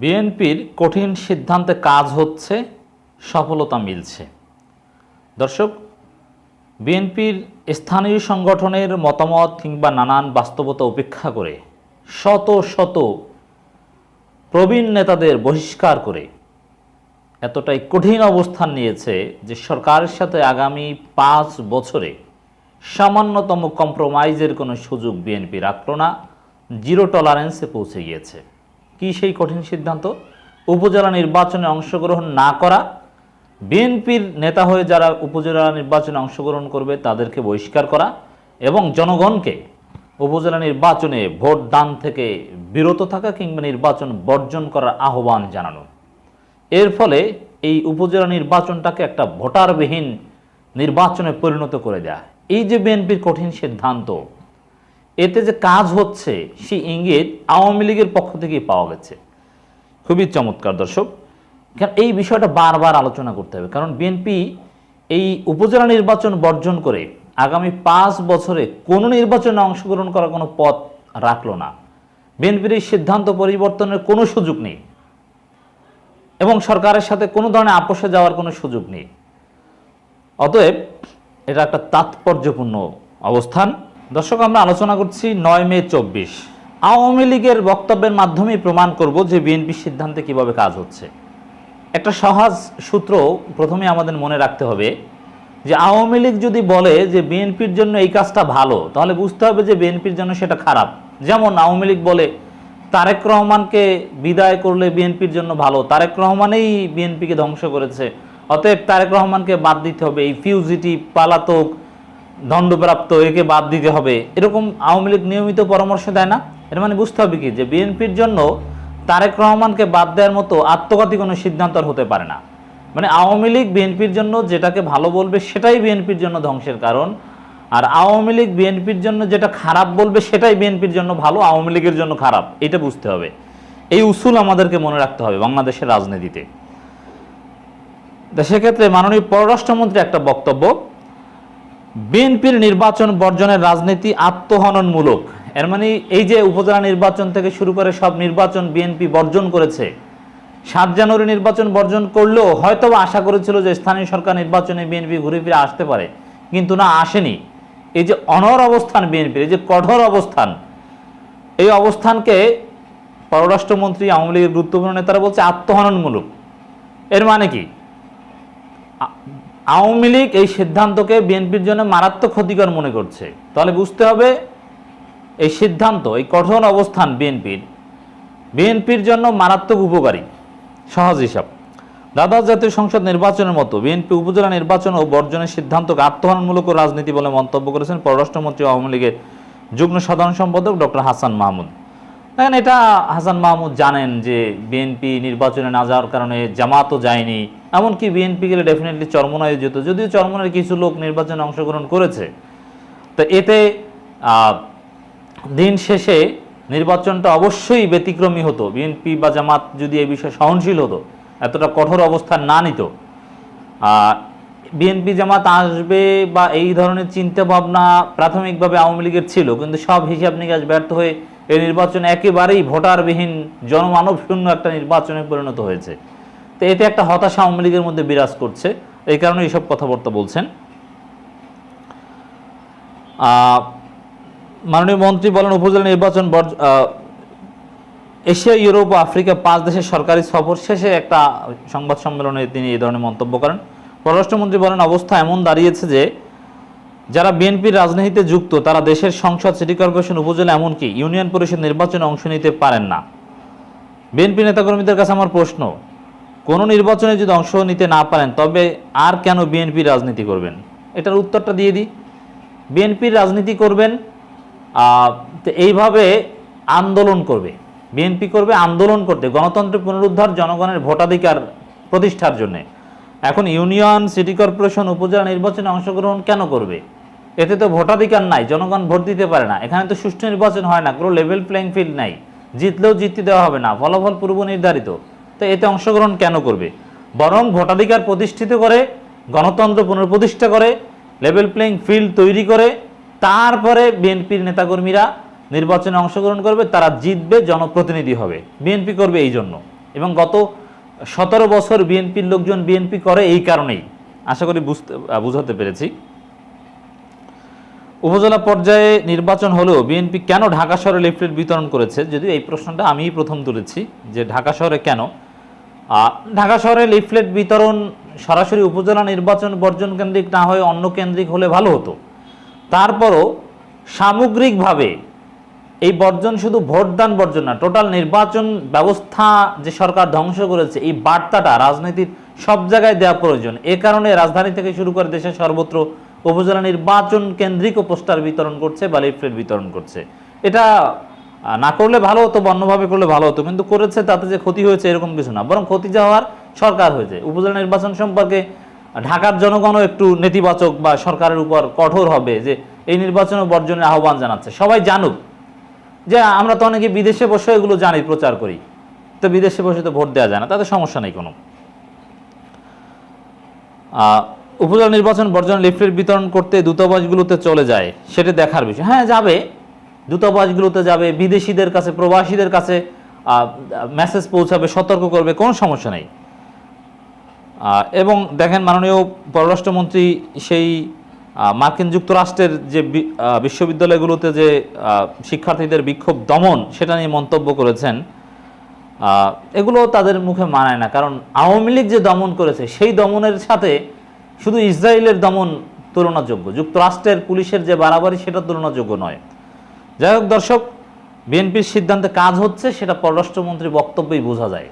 বিএনপির কঠিন সিদ্ধান্তে কাজ হচ্ছে, সফলতা মিলছে। দর্শক, বিএনপির স্থানীয় সংগঠনের মতামত কিংবা নানান বাস্তবতা উপেক্ষা করে শত শত প্রবীণ নেতাদের বহিষ্কার করে এতটাই কঠিন অবস্থান নিয়েছে যে সরকারের সাথে আগামী পাঁচ বছরে সামান্যতম কম্প্রোমাইজের কোনো সুযোগ বিএনপি রাখল না জিরো টলারেন্সে পৌঁছে গিয়েছে। কি সেই কঠিন সিদ্ধান্ত? উপজেলা নির্বাচনে অংশগ্রহণ না করা। বিএনপির নেতা হয়ে যারা উপজেলা নির্বাচনে অংশগ্রহণ করবে, তাদেরকে বহিষ্কার করা এবং জনগণকে উপজেলা নির্বাচনে ভোট দান থেকে বিরত থাকা কিংবা নির্বাচন বর্জন করার আহ্বান জানানো। এর ফলে এই উপজেলা নির্বাচনটাকে একটা ভোটারবিহীন নির্বাচনে পরিণত করে দেয়া। এই যে বিএনপির কঠিন সিদ্ধান্ত এতে যে কাজ হচ্ছে, সেই ইঙ্গিত আওয়ামী লীগের পক্ষ থেকেই পাওয়া গেছে। খুবই চমৎকার দর্শক। কারণ এই বিষয়টা বারবার আলোচনা করতে হবে। কারণ বিএনপি এই উপজেলা নির্বাচন বর্জন করে আগামী পাঁচ বছরে কোনো নির্বাচনে অংশগ্রহণ করার কোনো পথ রাখল না। বিএনপির এই সিদ্ধান্ত পরিবর্তনের কোনো সুযোগ নেই। এবং সরকারের সাথে কোনো ধরনের আপোষে যাওয়ার কোনো সুযোগ নেই। অতএব এটা একটা তাৎপর্যপূর্ণ অবস্থান। দর্শক, আমরা আলোচনা করছি নয় মে চব্বিশ। আওয়ামী লীগের বক্তব্যের মাধ্যমেই প্রমাণ করব যে বিএনপির সিদ্ধান্তে কীভাবে কাজ হচ্ছে। একটা সহজ সূত্র প্রথমে আমাদের মনে রাখতে হবে যে, আওয়ামী লীগ যদি বলে যে বিএনপির জন্য এই কাজটা ভালো, তাহলে বুঝতে হবে যে বিএনপির জন্য সেটা খারাপ। যেমন আওয়ামী লীগ বলে, তারেক রহমানকে বিদায় করলে বিএনপির জন্য ভালো, তারেক রহমানেই বিএনপিকে ধ্বংস করেছে। অতএব তারেক রহমানকে বাদ দিতে হবে। এই ফিউজিটি পালাতক দণ্ডপ্রাপ্ত একে বাদ দিতে হবে। এরকম আওয়ামী লীগ নিয়মিত পরামর্শ দেয় না। এর মানে বুঝতে হবে কি? যে বিএনপির জন্য তারেক রহমানকে বাদ দেওয়ার মতো আত্মঘাতী কোনো সিদ্ধান্ত হতে পারে না। মানে আওয়ামী লীগ বিএনপির জন্য যেটাকে ভালো বলবে, সেটাই বিএনপির জন্য ধ্বংসের কারণ। আর আওয়ামী লীগ বিএনপির জন্য যেটা খারাপ বলবে, সেটাই বিএনপির জন্য ভালো, আওয়ামী লীগের জন্য খারাপ। এটা বুঝতে হবে। এই উসুল আমাদেরকে মনে রাখতে হবে বাংলাদেশের রাজনীতিতে। সেক্ষেত্রে মাননীয় পররাষ্ট্রমন্ত্রী একটা বক্তব্য বিএনপির নির্বাচন বর্জনের রাজনীতি আত্মহননমূলক। এর মানে এই যে উপজেলা নির্বাচন থেকে শুরু করে সব নির্বাচন বিএনপি বর্জন করেছে, সাত জানুয়ারি নির্বাচন বর্জন করলেও হয়তো আশা করেছিল যে স্থানীয় সরকার নির্বাচনে বিএনপি ঘুরে ফিরে আসতে পারে, কিন্তু না, আসেনি। এই যে অনর অবস্থান বিএনপির, এই যে কঠোর অবস্থান, এই অবস্থানকে পররাষ্ট্রমন্ত্রী আওয়ামী লীগের গুরুত্বপূর্ণ নেতারা বলছে আত্মহননমূলক। এর মানে কি? আওয়ামী লীগ এই সিদ্ধান্তকে বিএনপির জন্য মারাত্মক ক্ষতিকর মনে করছে। তাহলে বুঝতে হবে, এই সিদ্ধান্ত, এই কঠোর অবস্থান বিএনপির বিএনপির জন্য মারাত্মক উপকারী। সহজ হিসাব। দ্বাদশ জাতীয় সংসদ নির্বাচনের মতো বিএনপি উপজেলা নির্বাচন ও বর্জনের সিদ্ধান্তকে আত্মহনমূলক রাজনীতি বলে মন্তব্য করেছেন পররাষ্ট্রমন্ত্রী আওয়ামী লীগের যুগ্ম সাধারণ সম্পাদক ডক্টর হাসান মাহমুদ। দেখেন এটা হাসান মাহমুদ জানেন যে বিএনপি নির্বাচনে না যাওয়ার কারণে জামাতও যায়নি, এমনকি বিএনপি গেলে ডেফিনেটলি চরমনায় যেত, যদিও চরমনের কিছু লোক নির্বাচনে অংশগ্রহণ করেছে। তো এতে দিন শেষে নির্বাচনটা অবশ্যই ব্যতিক্রমী হতো বিএনপি বা জামাত যদি এই বিষয়ে সহনশীল হতো, এতটা কঠোর অবস্থান না নিত। বিএনপি জামাত আসবে বা এই ধরনের চিন্তা ভাবনা প্রাথমিকভাবে আওয়ামী লীগের ছিল, কিন্তু সব হিসাব নিকাশ ব্যর্থ হয়ে এই নির্বাচন একেবারেই ভোটারবিহীন, জনমানব শূন্য একটা নির্বাচনে পরিণত হয়েছে। তো এতে একটা হতাশা আওয়ামী লীগের মধ্যে বিরাজ করছে। এই কারণে এইসব কথাবার্তা বলছেন। মাননীয় মন্ত্রী বলেন, উপজেলা নির্বাচন এশিয়া, ইউরোপ ও আফ্রিকা পাঁচ দেশের সরকারি সফর শেষে একটা সংবাদ সম্মেলনে তিনি এই ধরনের মন্তব্য করেন। পররাষ্ট্রমন্ত্রী বলেন, অবস্থা এমন দাঁড়িয়েছে যে যারা বিএনপির রাজনীতিতে যুক্ত, তারা দেশের সংসদ, সিটি কর্পোরেশন উপজেলা, এমনকি ইউনিয়ন পরিষদ নির্বাচনে অংশ নিতে পারেন না। বিএনপি নেতাকর্মীদের কাছে আমার প্রশ্ন, কোনো নির্বাচনে যদি অংশ নিতে না পারেন, তবে আর কেন বিএনপি রাজনীতি করবেন? এটার উত্তরটা দিয়ে দিই। বিএনপির রাজনীতি করবেন এইভাবে আন্দোলন করবে। বিএনপি করবে, আন্দোলন করতে, গণতন্ত্রের পুনরুদ্ধার জনগণের ভোটাধিকার প্রতিষ্ঠার জন্য। এখন ইউনিয়ন, সিটি কর্পোরেশন, উপজেলা নির্বাচনে অংশগ্রহণ কেন করবে? এতে তো ভোটাধিকার নাই, জনগণ ভোট দিতে পারে না। এখানে তো সুষ্ঠু নির্বাচন হয় না, কোনো লেভেল প্লেইং ফিল্ড নাই। জিতলেও জিততে দেওয়া হবে না, ফলাফল পূর্ব নির্ধারিত। তো এতে অংশগ্রহণ কেন করবে? বরং ভোটাধিকার প্রতিষ্ঠিত করে, গণতন্ত্র পুনঃপ্রতিষ্ঠা করে লেভেল প্লেইং ফিল্ড তৈরি করে, তারপরে বিএনপির নেতাকর্মীরা নির্বাচনে অংশগ্রহণ করবে, তারা জিতবে, জনপ্রতিনিধি হবে। বিএনপি করবে এই জন্য। এবং গত সতেরো বছর বিএনপির লোকজন বিএনপি করে এই কারণেই। আশা করি বুঝতে বুঝাতে পেরেছি। উপজেলা পর্যায়ে নির্বাচন হলেও বিএনপি কেন ঢাকা শহরে লিফলেট বিতরণ করেছে? যদিও এই প্রশ্নটা আমিই প্রথম তুলেছি যে ঢাকা শহরে কেন? ঢাকা শহরে লিফলেট বিতরণ সরাসরি উপজেলা নির্বাচন বর্জন কেন্দ্রিক না হয়ে অন্য কেন্দ্রিক হলে ভালো হতো। তারপরও সামগ্রিকভাবে এই বর্জন শুধু ভোটদান বর্জন না, টোটাল নির্বাচন ব্যবস্থা যে সরকার ধ্বংস করেছে, এই বার্তাটা রাজনীতির সব জায়গায় দেওয়া প্রয়োজন। এ কারণে রাজধানী থেকে শুরু করে দেশের সর্বত্র উপজেলা নির্বাচন কেন্দ্রিক ও পোস্টার বিতরণ করছে, বা লিফলেট বিতরণ করছে। এটা না করলে ভালো হতো বা অন্যভাবে করলে ভালো হতো, কিন্তু করেছে তাতে যে ক্ষতি হয়েছে এরকম কিছু না। বরং ক্ষতি যা হওয়ার সরকার হয়েছে। উপজেলা নির্বাচন সম্পর্কে ঢাকার জনগণও একটু নেতিবাচক বা সরকারের উপর কঠোর হবে যে এই নির্বাচন বর্জনের আহ্বান জানাচ্ছে। সবাই জানুক। যে আমরা তো অনেকে বিদেশে বসে এগুলো জানি, প্রচার করি। তো বিদেশে বসে তো ভোট দেওয়া যায় না, তাতে সমস্যা নেই কোনো। উপজেলা নির্বাচন বর্জন লিফলেট বিতরণ করতে দূতাবাসগুলোতে চলে যায়, সেটা দেখার বিষয়। হ্যাঁ যাবে। দূতাবাসগুলোতে যাবে, বিদেশিদের কাছে, প্রবাসীদের কাছে মেসেজ পৌঁছাবে, সতর্ক করবে, কোনো সমস্যা নেই। এবং দেখেন মাননীয় পররাষ্ট্রমন্ত্রী সেই মার্কিন যুক্তরাষ্ট্রের যে বিশ্ববিদ্যালয়গুলোতে যে শিক্ষার্থীদের বিক্ষোভ দমন, সেটা নিয়ে মন্তব্য করেছেন এগুলো তাদের মুখে মানায় না। কারণ আওয়ামী লীগ যে দমন করেছে, সেই দমনের সাথে শুধু ইসরায়েলের দমন তুলনাযোগ্য, যুক্তরাষ্ট্রের পুলিশের যে বাড়াবাড়ি সেটা তুলনাযোগ্য নয়। যাই হোক দর্শক, বিএনপির সিদ্ধান্তে কাজ হচ্ছে, সেটা পররাষ্ট্রমন্ত্রীর বক্তব্যেই বোঝা যায়।